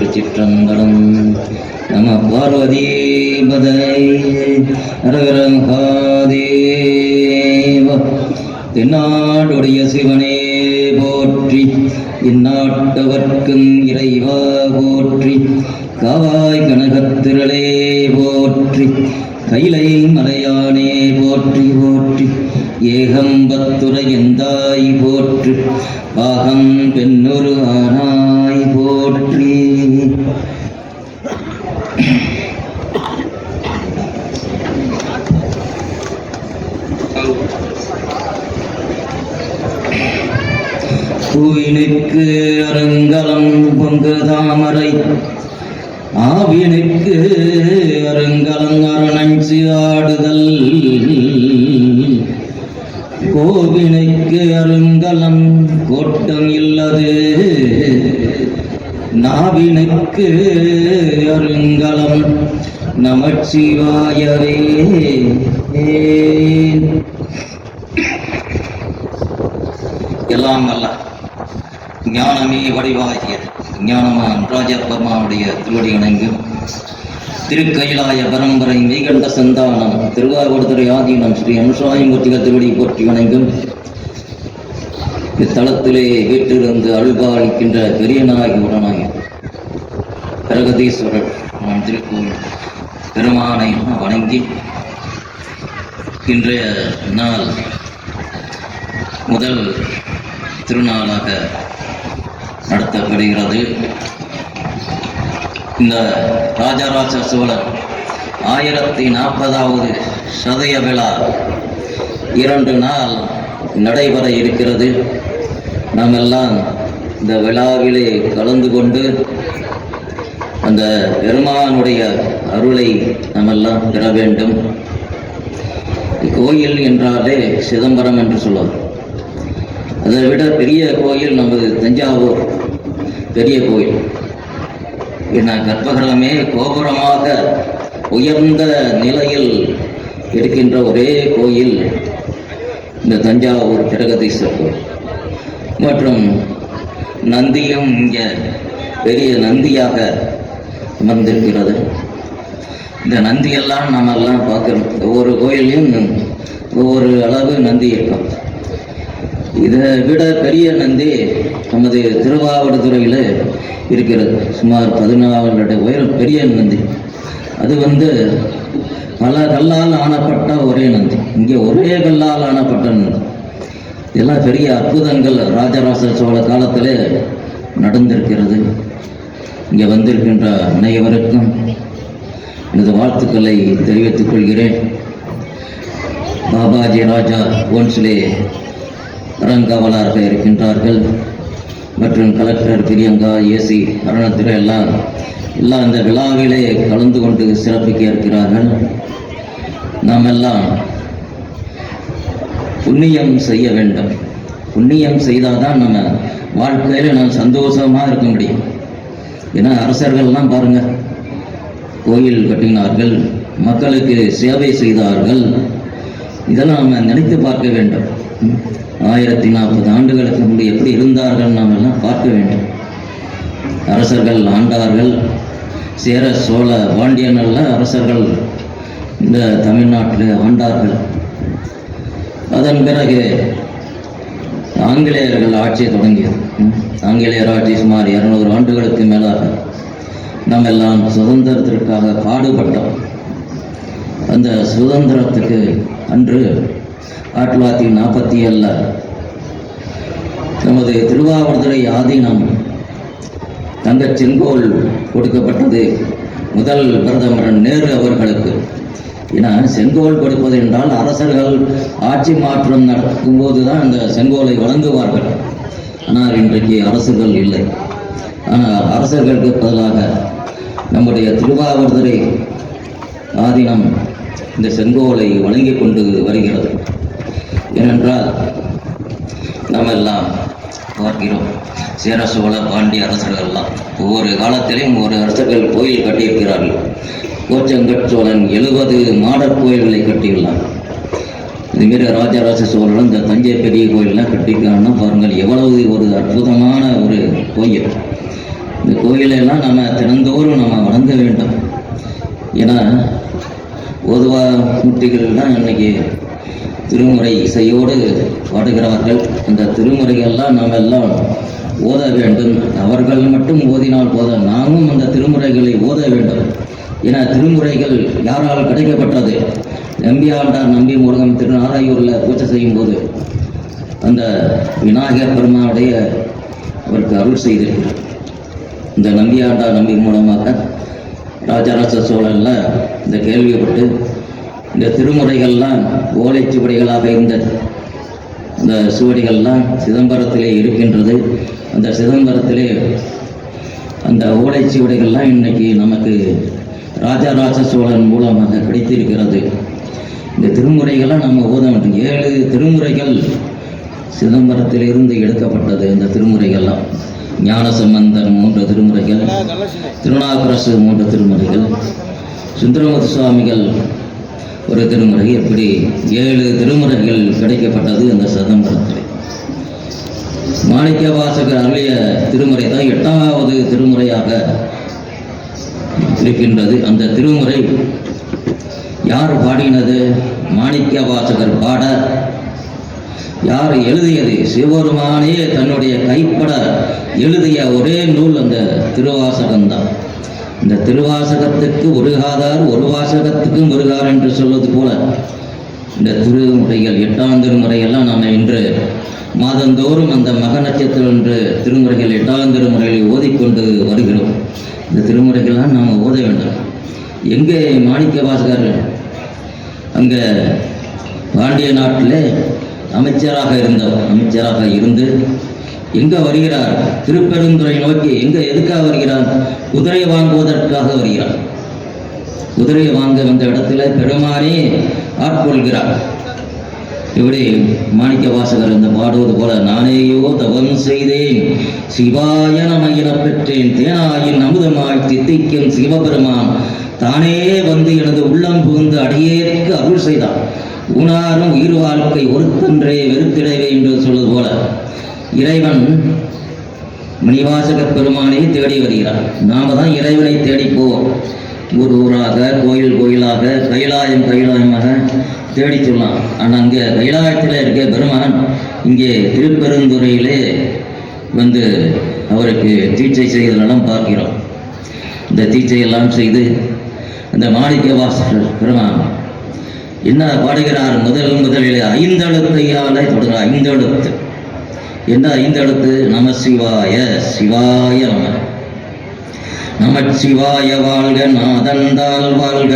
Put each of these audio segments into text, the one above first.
திருச்சிற்றம்பலம். நம பார்வதி பதை அரகரம் தென்னாடுடைய சிவனே போற்றி இந்நாட்டவர்க்கும் இறைவா போற்றி காவாய் கனகத்திரளே போற்றி கைலை மலையானே போற்றி போற்றி ஏகம்பத்துரையந்தாய் போற்று பாகம் பெண்ணொரு ஆனா போற்றி பூவினுக்கு அருங்கலம் பொங்கு தாமரை. ஆவினுக்கு அருங்கலம் அரணஞ்சி ஆடுதல் கோவினைக்கு அருங்கலம் கோட்டம் இல்லது. நாவினுக்கு அருங்கலம் நமச்சிவாயவே எல்லாம் ஞானமே வடிவாகிய ஞானமா ராஜபர்மாவுடைய திருவடி இணங்கும் திருக்கையிலாய பரம்பரை மெய்கண்ட சந்தானம் திருவாரூரத்துறை ஆதீனம் ஸ்ரீ அனுசாயமூர்த்திகள் திருவடி போற்றி வணங்கும். இத்தலத்திலே வீட்டிலிருந்து பெரிய பெரியநாயகி உடனாகி பிரகதீஸ்வரர் நம் திருக்கோவில் பெருமானை வணங்கி இன்றைய நாள் முதல் திருநாளாக நடத்தப்படுகிறது. இந்த ராஜராஜ சோழர் ஆயிரத்தி நாற்பதாவது சதய விழா இரண்டு நாள் நடைபெற இருக்கிறது. நாமெல்லாம் இந்த விழாவிலே கலந்து கொண்டு அந்த பெருமானுடைய அருளை நாம் எல்லாம் பெற வேண்டும். கோயில் என்றாலே சிதம்பரம் என்று சொல்லுவார் அதை விட பெரிய கோயில் நமது தஞ்சாவூர். பெரிய கோயில் ஏன்னா கர்ப்பகிரகமே கோபுரமாக உயர்ந்த நிலையில் இருக்கின்ற ஒரே கோயில் இந்த தஞ்சாவூர் பிரகதீஸ்வரர் கோயில். மற்றும் நந்தியும் இங்கே பெரிய நந்தியாக அமர்ந்திருக்கிறது. இந்த நந்தியெல்லாம் நம்ம பார்க்குறோம். ஒவ்வொரு கோயிலையும் ஒவ்வொரு அளவு நந்தி இருக்கும் இதை விட பெரிய நந்தி நமது திருவாவடுதுறையில் இருக்கிறது. சுமார் பதினாலு அடி உயரம் பெரிய நந்தி. அது வந்து பல கல்லால் ஆனப்பட்ட ஒரே நந்தி. இங்கே ஒரே கல்லால் ஆனப்பட்ட நந்தி. இதெல்லாம் பெரிய அற்புதங்கள் ராஜராஜ சோழ காலத்தில் நடந்திருக்கிறது. இங்கே வந்திருக்கின்ற அனைவருக்கும் எனது வாழ்த்துக்களை தெரிவித்துக் கொள்கிறேன். பாபாஜி ராஜா கோன்ஸ்லே அறங்காவலராக இருக்கின்றார்கள். மற்றும் கலெக்டர் பிரியங்கா ஏசி அருணத்துறை எல்லாம் எல்லாம் இந்த விழாவிலே கலந்து கொண்டு சிறப்பிக்க இருக்கிறார்கள். நாம் எல்லாம் புண்ணியம் செய்ய வேண்டும். புண்ணியம் செய்தால் தான் நம்ம வாழ்க்கையில் நாம் சந்தோஷமாக இருக்க முடியும். ஏன்னா அரசர்கள்லாம் பாருங்கள் கோயில் கட்டினார்கள் மக்களுக்கு சேவை செய்தார்கள். இதெல்லாம் நம்ம நினைத்து பார்க்க வேண்டும். ஆயிரத்தி நாற்பது ஆண்டுகளுக்கு முன்பு எப்படி இருந்தார்கள் நாம் எல்லாம் பார்க்க வேண்டும். அரசர்கள் ஆண்டார்கள் சேர சோழ பாண்டியனல்ல அரசர்கள் இந்த தமிழ்நாட்டில் ஆண்டார்கள். அதன் பிறகு ஆங்கிலேயர்கள் ஆட்சியை தொடங்கியது. ஆங்கிலேயர் ஆட்சி சுமார் இரநூறு ஆண்டுகளுக்கு மேலாக நாம் எல்லாம் சுதந்திரத்திற்காக பாடுபட்டோம். அந்த சுதந்திரத்துக்கு அன்று ஆயிரத்தி தொள்ளாயிரத்தி நாற்பத்தி ஏழில் நமது திருவாவடுதுறை ஆதீனம் தங்கச் செங்கோல் கொடுக்கப்பட்டது. முதல் பிரதமர் நேரு அவர்களுக்கு. ஏன்னா செங்கோல் கொடுப்பது என்றால் அரசர்கள் ஆட்சி மாற்றம் நடக்கும்போது தான் அந்த செங்கோலை வழங்குவார்கள். ஆனால் இன்றைக்கு அரசுகள் இல்லை. ஆனால் அரசர்களுக்கு பதிலாக நம்முடைய திருவாவூர்துறை ஆதீனம் இந்த செங்கோலை வழங்கி கொண்டு வருகிறது. ஏனென்றால் நாம் எல்லாம் பார்க்கிறோம். சேர சோழ பாண்டிய அரசர்கள்லாம் ஒவ்வொரு காலத்திலையும் ஒரு அரசர்கள் கோயில் கட்டியிருக்கிறார்கள். கோச்சங்கட் சோழன் எழுபது மாடர் கோயில்களை கட்டியுள்ளார் இதுமாரி ராஜராஜ சோழன் இந்த தஞ்சை பெரிய கோயிலெலாம் கட்டியிருக்காங்கன்னா பாருங்கள் எவ்வளவு ஒரு அற்புதமான ஒரு கோயில். இந்த கோயிலெல்லாம் நம்ம தினந்தோறும் நம்ம வணங்க வேண்டும். ஏன்னா பொதுவாக முட்டிகள்லாம் இன்றைக்கி திருமுறை இசையோடு பாடுகிறார்கள் அந்த திருமுறைகள்லாம் நாம் எல்லாம் ஓத வேண்டும். அவர்கள் மட்டும் ஓதினால் போத நாமும் அந்த திருமுறைகளை ஓத வேண்டும். என திருமுறைகள் யாரால் கிடைக்கப்பட்டது? நம்பியாண்டார் நம்பி முருகன் திருநாராயூரில் பூஜை செய்யும் போது அந்த விநாயகர் பெருமானுடைய அவருக்கு அருள் செய்திருக்கிறார். இந்த நம்பியாண்டார் நம்பி மூலமாக ராஜராஜ சோழனில் இந்த கேள்விப்பட்டு இந்த திருமுறைகள்லாம் ஓலைச்சுவடிகளாக இருந்த இந்த சுவடிகள்லாம் சிதம்பரத்திலே இருக்கின்றது. அந்த சிதம்பரத்திலே அந்த ஓலைச்சுவடிகள்லாம் இன்னைக்கு நமக்கு ராஜராஜ சோழன் மூலமாக கிடைத்திருக்கிறது. இந்த திருமுறைகள்லாம் நம்ம ஓத வேண்டும். ஏழு திருமுறைகள் சிதம்பரத்திலிருந்து எடுக்கப்பட்டது இந்த திருமுறைகள்லாம். ஞானசம்பந்தன் மூன்று திருமுறைகள் திருநாகரசு மூன்று திருமுறைகள் சுந்தரமுத சுவாமிகள் ஒரு திருமுறை எப்படி ஏழு திருமுறைகள் கிடைக்கப்பட்டது அந்த சிதம்பரத்தில். மாணிக்க வாசகர் அருளிய திருமுறை தான் எட்டாவது திருமுறையாக இருக்கின்றது. அந்த திருமுறை யார் பாடினது? மாணிக்க வாசகர் பாட யார் எழுதியது? சிவபெருமானே தன்னுடைய கைப்பட எழுதிய ஒரே நூல் அந்த திருவாசகம்தான். இந்த திருவாசகத்துக்கு உருகாதார் ஒரு வாசகத்துக்கும் உருகார் என்று சொல்வது போல இந்த திருமுறைகள் எட்டாம் திருமுறையெல்லாம் நாம் இன்று மாதந்தோறும் அந்த மக நட்சத்திரம் என்று திருமுறைகள் எட்டாம் திருமுறைகளை ஓதிக்கொண்டு வருகிறோம். இந்த திருமுறைகள்லாம் நாம் ஓத வேண்டும். எங்கே மாணிக்க வாசகர் அங்கே பாண்டிய நாட்டில் அமைச்சராக இருந்தவர் அமைச்சராக இருந்து எங்க வருகிறார்? திருப்பெருந்துறை நோக்கி எங்க எதுக்காக வருகிறார் குதிரை வாங்குவதற்காக வருகிறார் குதிரையை வாங்க வந்த இடத்துல பெருமானே ஆட்கொள்கிறார். இப்படி மாணிக்க வாசகர் இந்த பாடுவது போல நானேயோ தவம் செய்தேன். சிவாய நம பெற்றேன். தேனாயின் அமுதமாய் தித்திக்கும் சிவபெருமான். தானே வந்து எனது உள்ளம் புகுந்து அடியேற்கு அருள் செய்தான் ஊனாரும் உயிர் வாழ்க்கை ஒருத்தன்றே வெறுத்திடவே என்று சொல்வது போல இறைவன் மணிவாசக பெருமானை தேடி வருகிறார். நாம தான் இறைவனை தேடி போவோம். ஊர் ஊராக கோயில் கோயிலாக கைலாயம் கைலாயமாக தேடி சொல்லலாம். ஆனால் அங்கே கைலாயத்தில் இருக்க பெருமான் இங்கே திருப்பெருந்துறையிலே வந்து அவருக்கு தீட்சை செய்ததெல்லாம் பார்க்கிறோம். இந்த தீட்சையெல்லாம் செய்து அந்த மாணிக்க வாசகர் பெருமான் என்ன பாடுகிறார்? முதல் முதலில் ஐந்தெழுத்தையாலே தொடங்க ஐந்தெழுத்து. என்ன ஐந்தெழுத்து நம சிவாய சிவாய நம. நமச்சிவாய வாழ்க நாதந்தால் வாழ்க.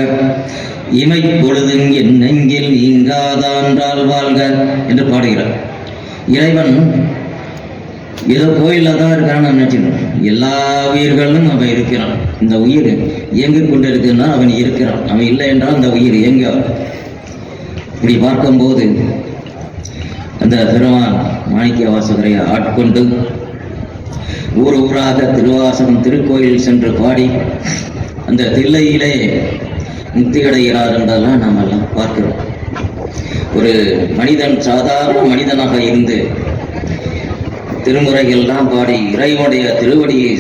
இமை பொழுதும் என் நெஞ்சில் நீங்காதான்றால் வாழ்க என்று பாடுகிறார். இறைவன் ஏதோ கோயிலில் தான் இருக்கான்னு நினைச்சிருக்கோம் எல்லா உயிர்களும் அவன் இருக்கிறான். இந்த உயிர் இயங்கிக் கொண்டு இருக்குன்னா அவன் இருக்கிறான். அவன் இல்லை என்றால் அந்த உயிர் இயங்க இப்படி பார்க்கும்போது அந்த பெருமான் மாணிக்க வாசகரை ஆட்கொண்டு ஊர் ஊராக திருவாசகம் திருக்கோயில் சென்று பாடி அந்த தில்லையிலே முக்தி அடைகிறார் என்றெல்லாம் நாம் எல்லாம் பார்க்கிறோம். ஒரு மனிதன் சாதாரண மனிதனாக இருந்து திருமுறைகள்லாம் பாடி இறைவனுடைய திருவடியை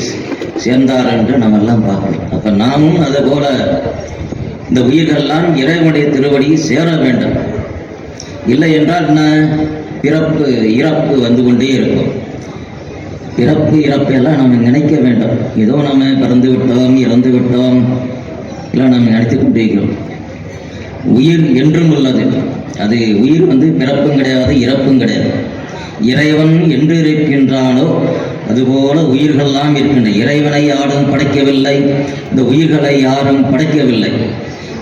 சேர்ந்தார் என்று நாம் எல்லாம் பார்க்கிறோம். அப்ப நாமும் அதே போல இந்த உயிர்கள்லாம் இறைவனுடைய திருவடியை சேர வேண்டும். இல்லை என்றால் என்ன? பிறப்பு இறப்பு வந்து கொண்டே இருக்கும். பிறப்பு இறப்பெல்லாம் நம்ம நினைக்க வேண்டும். ஏதோ நம்ம பிறந்து விட்டோம் இறந்து விட்டோம் எல்லாம் நம்ம நினைத்து கொண்டிருக்கிறோம் உயிர் என்றும் உள்ளது. அது உயிர் வந்து பிறப்பும் கிடையாது இறப்பும் கிடையாது. இறைவன் என்று இருக்கின்றானோ அதுபோல உயிர்கள்லாம் இருக்கின்றன. இறைவனை யாரும் படைக்கவில்லை. இந்த உயிர்களை யாரும் படைக்கவில்லை.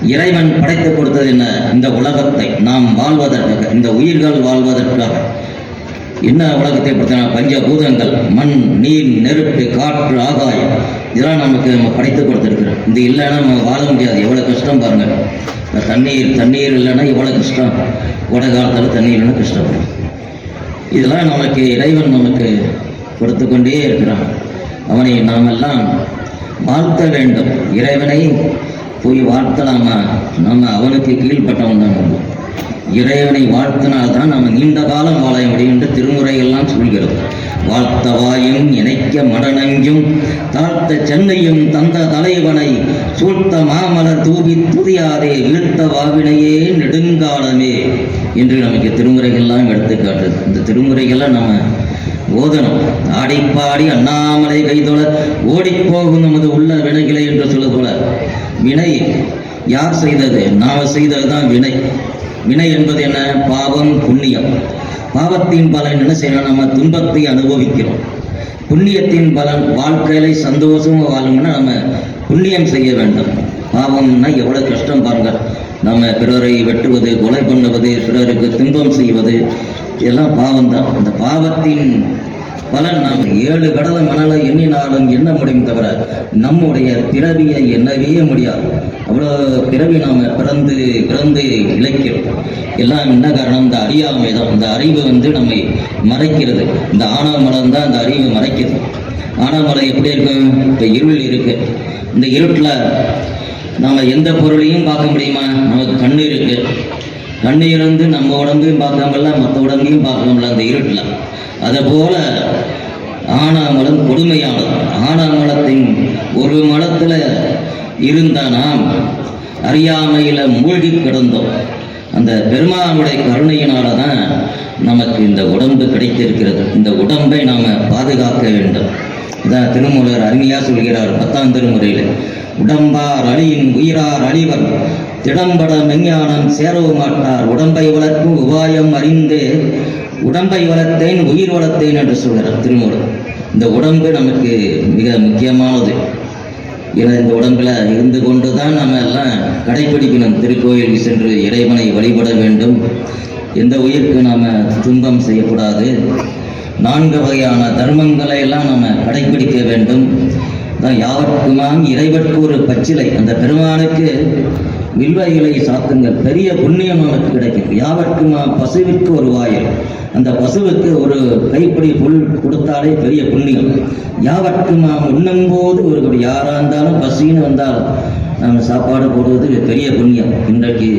இறைவன் படைத்து கொடுத்தது என்ன? இந்த உலகத்தை நாம் வாழ்வதற்காக இந்த உயிர்கள் வாழ்வதற்காக. என்ன உலகத்தை பற்றின பஞ்சபூதங்கள்? மண் நீர் நெருப்பு காற்று ஆகாயம். இதெல்லாம் நமக்கு நம்ம படைத்து கொடுத்துருக்குறோம். இது இல்லைன்னா நம்ம வாழ முடியாது. எவ்வளோ கஷ்டம் பாருங்கள் இந்த தண்ணீர் தண்ணீர் இல்லைன்னா எவ்வளோ கஷ்டம்? கோடை காலத்தில் தண்ணீர் இல்லைன்னா கஷ்டப்படும் இதெல்லாம் நமக்கு இறைவன் நமக்கு கொடுத்து கொண்டே இருக்கிறான். அவனை நாமெல்லாம் வாழ்த்த வேண்டும். இறைவனை போய் வாழ்த்தலாமா? நம்ம அவனுக்கு கீழ்பட்டவன் தான் இறைவனை வாழ்த்தினால் தான் நம்ம நீண்ட காலம் வாழ முடியும் என்று திருமுறையெல்லாம் சொல்கிறது. வாழ்த்த வாயும் இணைக்க மடனங்கும் தாழ்த்த சென்னையும் தந்த தலைவனை சூழ்த்த மாமலர் தூவி துதியாதே வீழ்த்த வாவினையே நெடுங்காலமே என்று நமக்கு திருமுறைகள்லாம் எடுத்துக்காட்டுது இந்த திருமுறைகள்லாம் நம்ம ஓதனம் ஆடிப்பாடி அண்ணாமலை கைதொழ ஓடிப்போகும் நமது உள்ள வினைகளை என்று சொல்வது போல. வினை. யார் செய்தது? நாம் செய்தது தான் வினை. வினை என்பது என்ன? பாவம் புண்ணியம். பாவத்தின் பலன் என்ன செய்யணும்? நம்ம துன்பத்தை அனுபவிக்கிறோம். புண்ணியத்தின் பலன் வாழ்க்கையில சந்தோஷமாக வாழணும்னா நம்ம புண்ணியம் செய்ய வேண்டும். பாவம்னா எவ்வளவு கஷ்டம் பாருங்க. நம்ம பிறரை வெட்டுவது கொலை பண்ணுவது பிறருக்கு துன்பம் செய்வது இதெல்லாம் பாவம் தான் அந்த பாவத்தின் பலன் நாம் ஏழு கடல மணலை எண்ணினாலும் எண்ண முடியும் தவிர நம்முடைய பிறவியை எண்ணவே முடியாது. அவ்வளோ பிறவி நாம் பிறந்து பிறந்து இழைக்கிறோம். எல்லாம் என்ன காரணம்? இந்த அறியாமை தான். இந்த அறிவு வந்து நம்மை மறைக்கிறது. இந்த ஆனாமலம் தான் அந்த அறிவு மறைக்குது ஆனாமலை எப்படி இருக்கும் இப்போ இருள் இருக்கு. இந்த இருட்டில் நாம் எந்த பொருளையும் பார்க்க முடியுமா? நமக்கு கண்ணு இருக்கு. கண்ணு இருந்து நம்ம உடம்பையும் பார்க்காமல மற்ற உடம்பையும் பார்க்காமல அந்த இருட்டில். அதை போல ஆனாமலம் கொடுமையானது ஆனாமலத்தின் ஒரு மலத்தில் இருந்த நாம் அறியாமையில் மூழ்கி கிடந்தோம். அந்த பெருமானுடைய கருணையினால தான் நமக்கு இந்த உடம்பு கிடைத்திருக்கிறது. இந்த உடம்பை நாம் பாதுகாக்க வேண்டும். இதான் திருமூலர் அருமையாக சொல்கிறார் பத்தாம் திருமுறையில். உடம்பார் அழியின் உயிரார் அழிவர் திடம்பட மெஞ்ஞானம் சேரவு மாட்டார் உடம்பை வளர்க்கும் உபாயம் அறிந்து உடம்பை வளர்த்தேன் உயிர் வளர்த்தேன் என்று சொல்கிறார் திருமூலர். இந்த உடம்பு நமக்கு மிக முக்கியமானது. ஏன்னா இந்த உடம்புல இருந்து கொண்டு தான் நம்ம எல்லாம் கடைபிடிக்கணும் திருக்கோயிலுக்கு சென்று இறைவனை வழிபட வேண்டும். எந்த உயிருக்கு நாம் துன்பம் செய்யக்கூடாது. நான்கு வகையான தர்மங்களை எல்லாம் நாம் கடைபிடிக்க வேண்டும். தான் யாவர்க்குமாம் இறைவற்கு ஒரு பச்சிலை. அந்த பெருமானுக்கு வில்வ இலை சாத்துங்கள் பெரிய புண்ணியம் நமக்கு கிடைக்கும். யாவர்க்குமா பசுவிற்கு ஒரு வாயில். அந்த பசுவுக்கு ஒரு கைப்பிடி புல் கொடுத்தாலே பெரிய புண்ணியம். யாவர்க்குமா உண்ணும்போது ஒரு யாராக இருந்தாலும் பசின்னு வந்தால் நம்ம சாப்பாடு போடுவது பெரிய புண்ணியம். இன்றைக்கு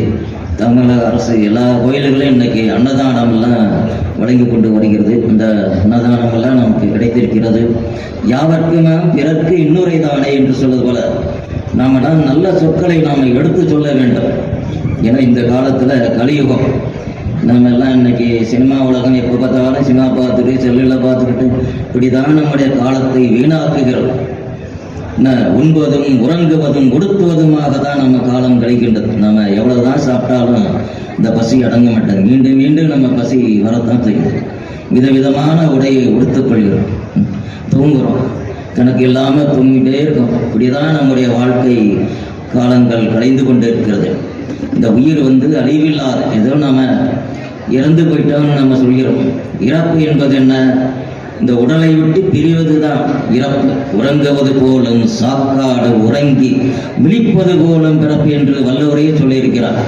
தமிழக அரசு எல்லா கோயில்களையும் இன்னைக்கு அன்னதானம்லாம் வழங்கி கொண்டு வருகிறது. இந்த அன்னதானமெல்லாம் நமக்கு கிடைத்திருக்கிறது. யாவர்க்குமா பிறர்க்கு இன்னுரை தானே என்று சொல்வது போல நாம் தான் நல்ல சொற்களை நாம் எடுத்து சொல்ல வேண்டும். ஏன்னா இந்த காலத்தில் கலியுகம். நம்ம எல்லாம் இன்னைக்கு சினிமா உலகம் எப்போ பார்த்தாலும் சினிமா பார்த்துட்டு செல்லில் பார்த்துக்கிட்டு இப்படிதான் நம்முடைய காலத்தை வீணாக்குகிறோம் என்ன, உண்பதும் உறங்குவதும் உடுத்துவதுமாக தான் நம்ம காலம் கிடைக்கின்றது நம்ம எவ்வளவுதான் சாப்பிட்டாலும் இந்த பசி அடங்க மாட்டேன் மீண்டும் மீண்டும் நம்ம பசி வரத்தான் செய்யுது. விதவிதமான உடையை உடுத்துக் கொள்கிறோம். தூங்குறோம். கணக்கு இல்லாம தூங்கிட்டே இருக்கும். இப்படிதான் நம்முடைய வாழ்க்கை காலங்கள் கலைந்து கொண்டே இருக்கிறது இந்த உயிர் வந்து அழிவில்லாத ஏதோ நம்ம இறந்து போயிட்டோம்னு நம்ம சொல்கிறோம். இறப்பு என்பது என்ன? இந்த உடலை விட்டு பிரிவது தான் இறப்பு. உறங்குவது போலும் சாக்காடு உறங்கி விழிப்பது போலும் பிறப்பு என்று வல்லவரையே சொல்லியிருக்கிறார்.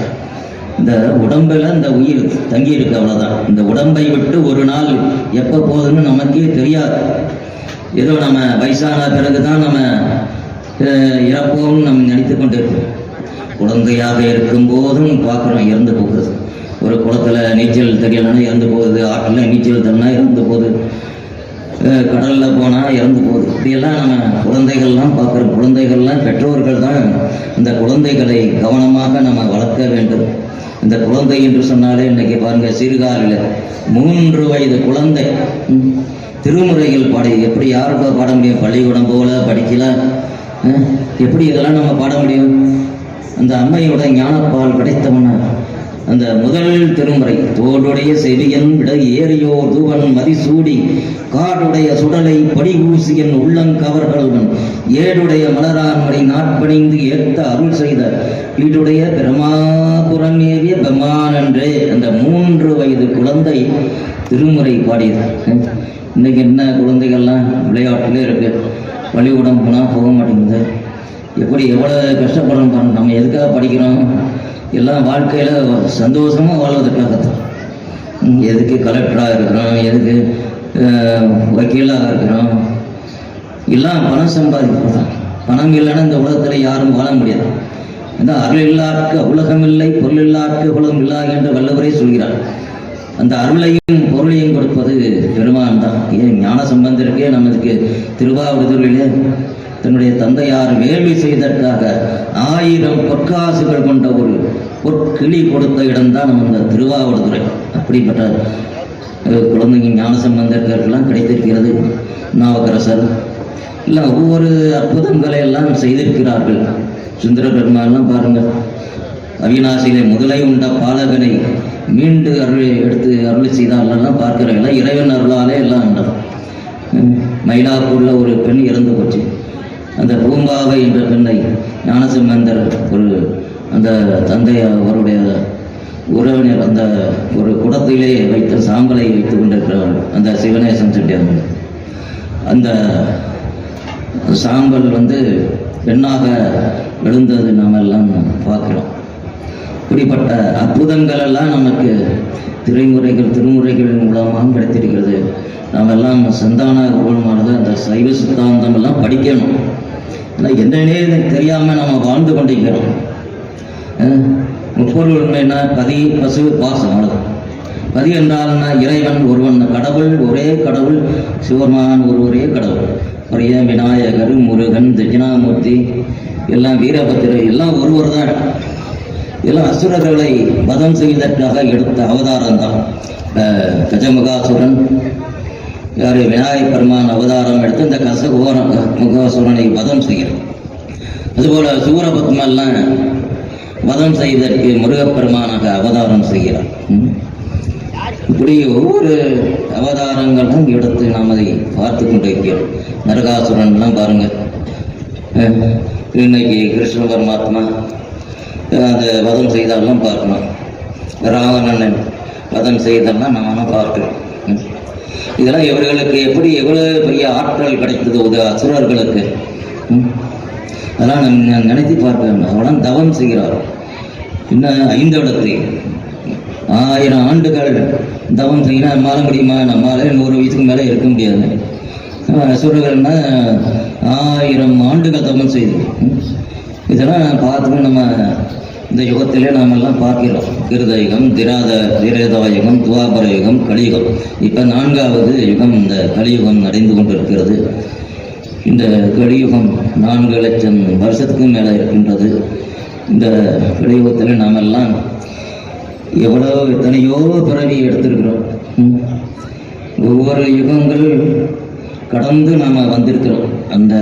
இந்த உடம்பில் இந்த உயிர் தங்கி இருக்கு அவ்வளவுதான். இந்த உடம்பை விட்டு ஒரு நாள் எப்போ போகுதுன்னு நமக்கே தெரியாது. ஏதோ நம்ம வயசான பிறகு தான் நம்ம இறப்போம்னு நம்ம நினைத்து கொண்டு இருக்கோம் குழந்தையாக இருக்கும் போதும் பார்க்குறோம் இறந்து போகிறது ஒரு குளத்துல நீச்சல் தெரியலன்னா இறந்து போகுது. ஆற்றில் நீச்சல் தரனா இறந்து போகுது. கடலில் போனால் இறந்து போகுது. இப்படியெல்லாம் நம்ம குழந்தைகள்லாம் பார்க்குற குழந்தைகள்லாம் பெற்றோர்கள் தான் இந்த குழந்தைகளை கவனமாக நம்ம வளர்க்க வேண்டும். இந்த குழந்தை என்று சொன்னாலே இன்னைக்கு பாருங்க சிறுகாலில் மூன்று வயது குழந்தை. திருமுறைகள் பாடி எப்படி யாருக்கோ பாட முடியும்? பள்ளிக்கூடம் போகல படிக்கல. எப்படி இதெல்லாம் நம்ம பாட முடியும்? அந்த அம்மையோட ஞானப்பால் கிடைத்தவன அந்த முதல் திருமுறை. தோடுடைய செவியன் விட ஏறியோ தூவன் மதிசூடி காடுடைய சுடலை படி உள்ளங்கவர்கள்வன் ஏடுடைய மலரான்மணி நாட்பணிந்து ஏத்த அருள் செய்த வீடுடைய பிரமாபுரம் ஏறிய பெம்மானன்றே அந்த மூன்று வயது குழந்தை திருமுறை பாடியது. இன்னைக்கு என்ன குழந்தைகள்லாம் விளையாட்டுல இருக்கு? பள்ளிக்கூடம் போனால் போக மாட்டேங்குது. எப்படி எவ்வளோ கஷ்டப்படுறோம் நம்ம எதுக்காக படிக்கிறோம்? எல்லாம் வாழ்க்கையில் சந்தோஷமாக வாழ்வதற்காகத்தான் ம், எதுக்கு கலெக்டராக இருக்கிறோம் எதுக்கு வக்கீலாக இருக்கிறோம்? எல்லாம் பணம் சம்பாதிக்கிறது தான் பணம் இல்லைன்னா இந்த உலகத்தில் யாரும் வாழ முடியாது. அந்த அருளில்லார்க்கு உலகமில்லை பொருளில்லார்க்கு உலகம் இல்லா என்று வல்லவரே சொல்கிறார். அந்த அருளையும் பொருளையும் கொடுப்பது பெருமான் தான். ஏன் ஞான சம்பந்தருக்கே நமக்கு திருவாவூரிலே தன்னுடைய தந்தையார் வேள்வி செய்ததற்காக ஆயிரம் பொற்காசுகள் கொண்ட ஒரு பொற்கிளி கொடுத்த இடம்தான் நம்ம அந்த திருவாவடுதுறை. அப்படிப்பட்ட குழந்தைங்க ஞானசம்பந்தர்களுக்கெல்லாம் கிடைத்திருக்கிறது நாவக்கரசர். இல்லை ஒவ்வொரு அற்புதங்களை எல்லாம் செய்திருக்கிறார்கள். சுந்தர பெருமாள்லாம் பாருங்கள் அவிநாசியிலே முதலை உண்ட பாலகனை மீண்டு அருள் எடுத்து அருள் செய்தாலெல்லாம் பார்க்கிறோம். எல்லாம் இறைவன் அருளாலே எல்லாம் உண்டோம் மயிலாப்பூரில் ஒரு பெண் இறந்து போச்சு. அந்த பூம்பாவை என்ற பெண்ணை ஞானசம்பந்தர் ஒரு அந்த தந்தை அவருடைய உறவினர் அந்த ஒரு குடத்திலே வைத்த சாம்பலை வைத்துக் கொண்டிருக்கிறார்கள் அந்த சிவநேசன் செட்டியார். அந்த சாம்பல் வந்து பெண்ணாக விழுந்தது நாம் எல்லாம் பார்க்குறோம். இப்படிப்பட்ட அற்புதங்கள் எல்லாம் நமக்கு திரைமுறைகள் திருமுறைகளின் மூலமாக கிடைத்திருக்கிறது. நாம் எல்லாம் சந்தான மூலமானது அந்த சைவ சித்தாந்தம் எல்லாம் படிக்கணும். ஆனால் என்னன்னே தெரியாமல் நம்ம வாழ்ந்து கொண்டிருக்கிறோம். அஹ் உண்மைன்னா பதி பசு பாசம் அவ்வளவு பதி என்றால்னா இறைவன் ஒருவன் கடவுள் ஒரே கடவுள் சிவருமான் ஒருவரே கடவுள். பெரிய விநாயகர் முருகன் தட்சிணாமூர்த்தி எல்லாம் வீரபத்திரர் எல்லாம் ஒருவர் தான். எல்லாம் அசுரர்களை வதம் செய்வதற்காக எடுத்த அவதாரம் தான் கஜமுகாசுரன். யார்? விநாயக பெருமான் அவதாரம் எடுத்து இந்த கசகோர முகாசுரனை வதம் செய்கிறார். அதுபோல சூரபத்மெல்லாம் வதம் செய்வதற்கு முருகப்பெருமானாக அவதாரம் செய்கிறார். ம். இப்படி ஒவ்வொரு அவதாரங்களும் எடுத்து நாம் அதை பார்த்து கொண்டிருக்கிறோம். நரகாசுரன்லாம் பாருங்க இன்னைக்கு கிருஷ்ண பரமாத்மா அந்த வதம் செய்தாலாம் பார்க்கணும். ராவணன் வதம் செய்தெல்லாம் நாம பார்க்கிறோம் ம். இதெல்லாம் இவர்களுக்கு எப்படி எவ்வளவு பெரிய ஆற்றல் கிடைத்தது ஒரு அசுரர்களுக்கு. ம். அதெல்லாம் நினைத்து பார்க்க அவ்வளோ தவம் செய்கிறாரோ இன்னும் ஐந்தடத்து ஆயிரம் ஆண்டுகள் தவம் செய்யினா மாற முடியுமா நம்மளால நூறு வயசுக்கு மேலே இருக்க முடியாது. அஹ் ஆயிரம் ஆண்டுகள் தவம் செய்து. இதெல்லாம் பார்த்து நம்ம இந்த யுகத்திலே நாம் எல்லாம் பார்க்கிறோம். கிருதயுகம் திராத திரேதாயுகம் துவாபர யுகம் கலியுகம். இப்போ நான்காவது யுகம் இந்த கலியுகம் நடந்து கொண்டிருக்கிறது. இந்த கலியுகம் நான்கு லட்சம் வருஷத்துக்கும் மேலே இருக்கின்றது. இந்த கலியுகத்தில் நாம் எல்லாம் எவ்வளோ எத்தனையோ பிறவி எடுத்திருக்கிறோம். ஒவ்வொரு யுகங்கள் கடந்து நாம் வந்திருக்கிறோம். அந்த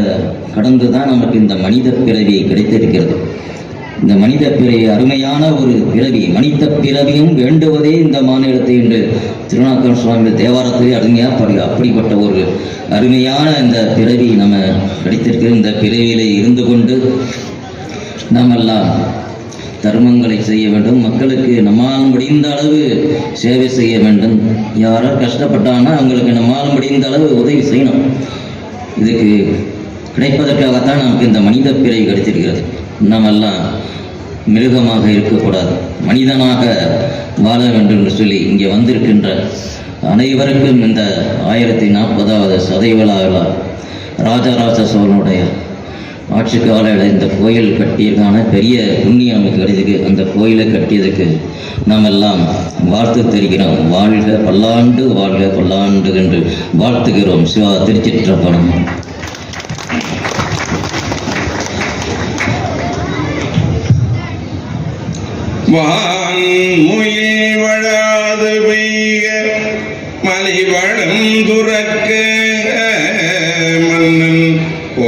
கடந்து தான் நமக்கு இந்த மனித பிறவி கிடைத்திருக்கிறது. இந்த மனித பிறவி அருமையான ஒரு பிறவி. மனித பிறவியும் வேண்டுவதே இந்த மாநிலத்தை என்று திருநாக்கன் சுவாமி தேவாரத்திலே அருமையாக படி அப்படிப்பட்ட ஒரு அருமையான இந்த பிறவி நம்ம கிடைத்திருக்கிற இந்த பிறவியிலே இருந்து கொண்டு நாம் எல்லாம் தர்மங்களை செய்ய வேண்டும். மக்களுக்கு நம்மால் முடிந்த அளவு சேவை செய்ய வேண்டும். யாரோ கஷ்டப்பட்டாங்கன்னா அவங்களுக்கு நம்மால் முடிந்த அளவு உதவி செய்யணும். இதுக்கு கிடைப்பதற்காகத்தான் நமக்கு இந்த மனித பிறை கிடைத்திருக்கிறது. நாமெல்லாம் மிருகமாக இருக்கக்கூடாது. மனிதனாக வாழ வேண்டும் என்று சொல்லி இங்கே வந்திருக்கின்ற அனைவருக்கும் இந்த ஆயிரத்தி நாற்பதாவது சதை விழா விழா ராஜராஜ சோழனுடைய ஆட்சி காலையில் இந்த கோயில் கட்டியதுக்கான பெரிய புண்ணியம் நமக்கு கிடைச்சிருக்கு அந்த கோயிலை கட்டியதுக்கு நாம் எல்லாம் வாழ்த்து தெரிகிறோம். வாழ்க பல்லாண்டு வாழ்க பல்லாண்டு என்று வாழ்த்துகிறோம். சிவா திருச்சிற்றப்பலம் வான்முயில் வழாது பெய்க மலிவளம் துறக்க மன்னன் போ